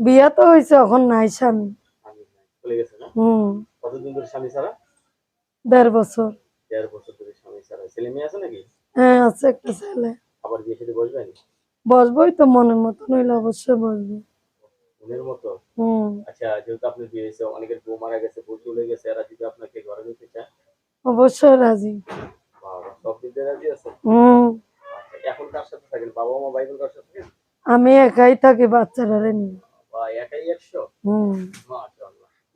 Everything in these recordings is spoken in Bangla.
বিয়া তো হয়েছে এখন নাই স্বামী। হুম। কতদিন ধরে স্বামী ছাড়া? দেড় বছর। দেড় বছর ধরে স্বামী ছাড়া। ছেলে মেয়ে আছে নাকি? হ্যাঁ আছে একটা ছেলে। আবার বিয়ে সাথে বসবেন বসবোই তো মনের মতো নইলে অবশ্যই বসবো। মনের মতো? হুম। আচ্ছা যেহেতু আপনি বিয়ে হয়েছে অনেকের বউ মারা গেছে বউ চলে গেছে এরা যদি আপনাকে ঘরে নিতে চায়? অবশ্যই রাজি। বাবা সব দিক দিয়ে রাজি আছে হুম। আচ্ছা, এখন কার সাথে থাকেন? বাবা মা ভাই বোন কার সাথে আমি একাই থাকি বাচ্চারা নিয়ে।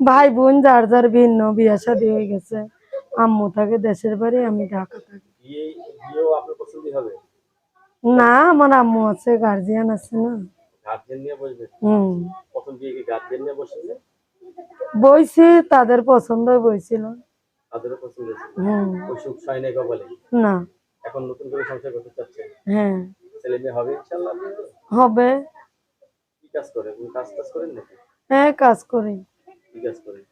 ভাই বোন যার যার ভিন্ন বিয়া শাদী হয়ে গেছে আম্মু থাকে দেশের বাড়ি আমি ঢাকা থাকি। না আমার আম্মু আছে গার্জিয়ান আছে না। বইছি তাদের পছন্দ বইছিল। না। এখন নতুন করে সংসার করতে চাচ্ছেন? হ্যাঁ। ছেলে মেয়ে হবে। কাজ করে? কাজ টাজ করেন নাকি? হ্যাঁ কাজ করি। কি কাজ করেন?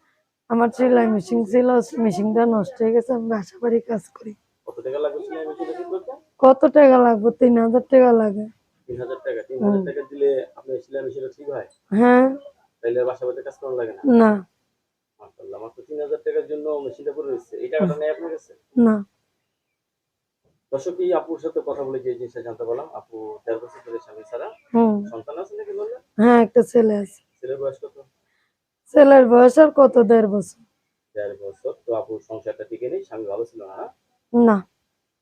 আমার সেলাই মেশিন ছিল মেশিনটা নষ্ট হয়ে গেছে আমি বাসা বাড়ি কাজ করি। কত টাকা লাগবে সেলাই মেশিন ঠিক করতে কত টাকা লাগবে? তিন হাজার টাকা লাগে। তিন হাজার টাকা তিন হাজার টাকা দিলে আপনার সেলাই মেশিনটা ঠিক হয়? হ্যাঁ। তাইলে বাসা বাড়িতে কাজ করানো লাগে না? না। মাশাআল্লাহ মাত্র তিন হাজার টাকার জন্য মেশিনটা পরে রয়েছে এই টাকাটা নেই আপনার কাছে? না। দর্শক এই আপুর সাথে কথা বলে যে জিনিসটা জানতে পারলাম। আপু দেড় বছর ধরে স্বামী ছাড়া। সন্তান হ্যাঁ একটা ছেলে আছে। ছেলের বয়স কত? ছেলের বয়স আর কত দেড় বছর। দেড় বছর। তো আপুর সংসারটা টিকে নেই? স্বামী ভালো ছিল না না?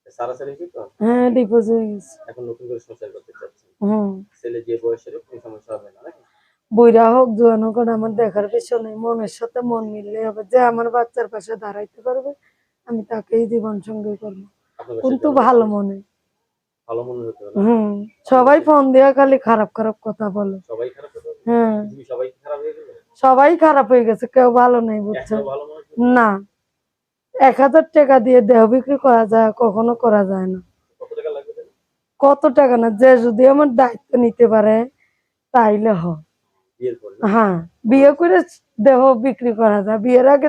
সারা সারি ঠিক তো? হ্যাঁ ডিপোজ হয়ে গেছে। এখন নতুন করে সংসার করতে হুম। ছেলে যে বয়সের কোনো সমস্যা হবে না নাকি? বইরা হোক জোয়ানো হোক আমার দেখার পিছনে মনের সাথে মন মিললে হবে। যে আমার বাচ্চার পাশে দাঁড়াইতে পারবে আমি তাকেই জীবন সঙ্গী করব। কিন্তু ভালো মনে। ভালো মনে হতে হবে হুম সবাই ফোন দিয়া খালি খারাপ খারাপ কথা বলে। সবাই খারাপ হ্যাঁ। সবাই খারাপ হয়ে গেল? সবাই খারাপ হয়ে গেছে কেউ ভালো নেই বুঝছ? না? এক হাজার টাকা দিয়ে দেহ বিক্রি করা যায় কখনো করা যায় না। কত টাকা না যে যদি আমার দায়িত্ব নিতে পারে তাইলে হয়। পর? হ্যাঁ বিয়ে করে দেহ বিক্রি করা যায়। বিয়ের আগে